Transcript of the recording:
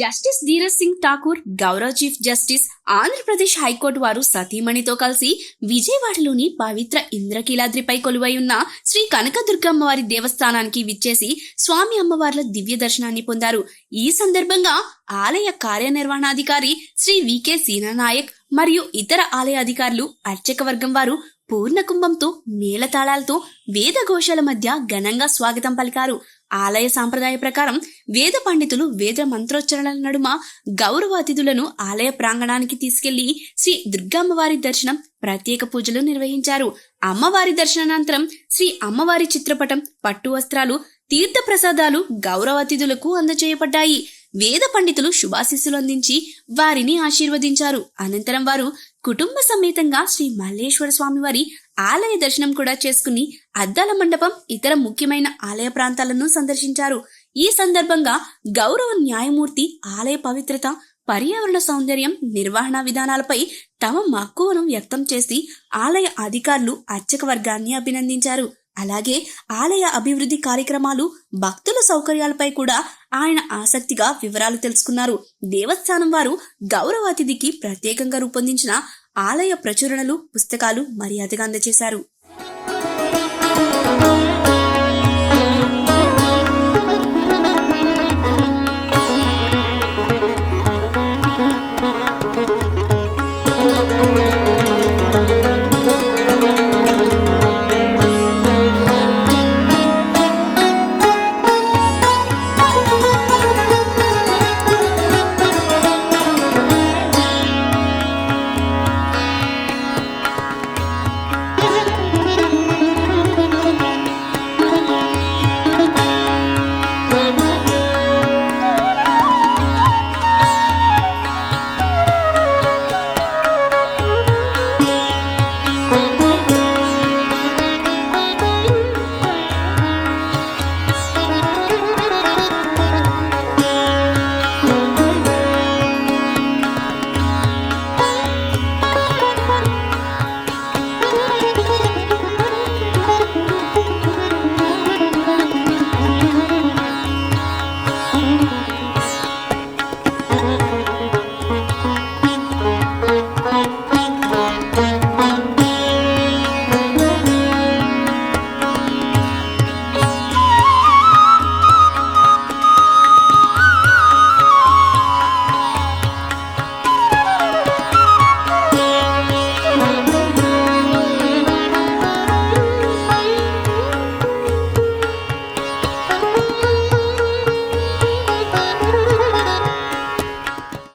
Justice Dheeraj Singh Thakur Gaurav chief justice Andhra Pradesh high court వారు సతీమణితో కలిసి విజయవాడలోని పవిత్ర ఇంద్రకీలాద్రిపై కొలువై ఉన్న శ్రీ కనకదుర్గమ్మ వారి దేవస్థానానికి విచ్చేసి స్వామి అమ్మవార్ల దివ్య దర్శనాన్ని పొందారు. ఈ సందర్భంగా ఆలయ కార్యనిర్వహణాధికారి శ్రీ వికే నాయక్ మరియు ఇతర ఆలయ అధికారులు అర్చక వర్గం వారు పూర్ణ కుంభంతో మేళతాళాలతో వేద ఘోషాల మధ్య ఘనంగా స్వాగతం పలికారు. ఆలయ సాంప్రదాయ ప్రకారం వేద పండితులు వేద మంత్రోచ్చరణల నడుమ గౌరవ అతిథులను ఆలయ ప్రాంగణానికి తీసుకెళ్ళి శ్రీ దుర్గమ్మవారి దర్శనం ప్రత్యేక పూజలు నిర్వహించారు. అమ్మవారి దర్శనానంతరం శ్రీ అమ్మవారి చిత్రపటం పట్టు వస్త్రాలు తీర్థ ప్రసాదాలు గౌరవ అతిథులకు అందజేయబడ్డాయి. వేద పండితులు శుభాశీస్సులు అందించి వారిని ఆశీర్వదించారు. అనంతరం వారు కుటుంబ సమేతంగా శ్రీ మల్లేశ్వర స్వామి వారి ఆలయ దర్శనం కూడా చేసుకుని అద్దాల మండపం ఇతర ముఖ్యమైన ఆలయ ప్రాంతాలను సందర్శించారు. ఈ సందర్భంగా గౌరవ న్యాయమూర్తి ఆలయ పవిత్రత పర్యావరణ సౌందర్యం నిర్వహణ విధానాలపై తమ మక్కువను వ్యక్తం చేసి ఆలయ అధికారులు అర్చక వర్గాన్ని అభినందించారు. అలాగే ఆలయ అభివృద్ధి కార్యక్రమాలు భక్తుల సౌకర్యాలపై కూడా ఆయన ఆసక్తిగా వివరాలు తెలుసుకున్నారు. దేవస్థానం వారు గౌరవ అతిథికి ప్రత్యేకంగా రూపొందించిన ఆలయ ప్రచురణలు పుస్తకాలు మర్యాదగా అందజేశారు.